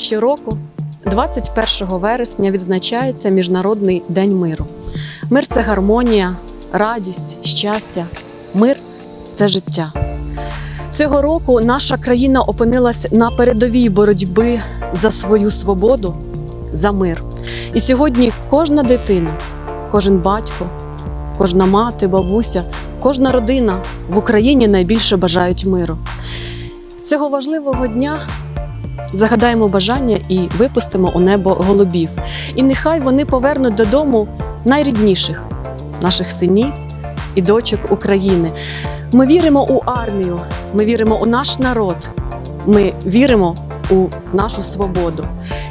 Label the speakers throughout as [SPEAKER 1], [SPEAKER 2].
[SPEAKER 1] щороку, 21 вересня, відзначається Міжнародний день миру. Мир це гармонія, радість, щастя. Мир це життя. Цього року наша країна опинилась на передовій боротьби за свою свободу, за мир. І сьогодні кожна дитина, кожен батько, кожна мати, бабуся, кожна родина в Україні найбільше бажають миру. Цього важливого дня загадаємо бажання і випустимо у небо голубів. І нехай вони повернуть додому найрідніших наших синів і дочок України. Ми віримо у армію, ми віримо у наш народ, ми віримо у нашу свободу.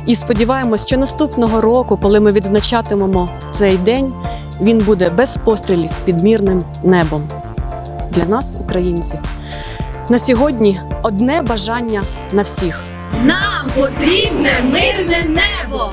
[SPEAKER 1] І сподіваємось, що наступного року, коли ми відзначатимемо цей день, він буде без пострілів під мирним небом. Для нас, українців, на сьогодні одне бажання на всіх.
[SPEAKER 2] Нам потрібне мирне небо.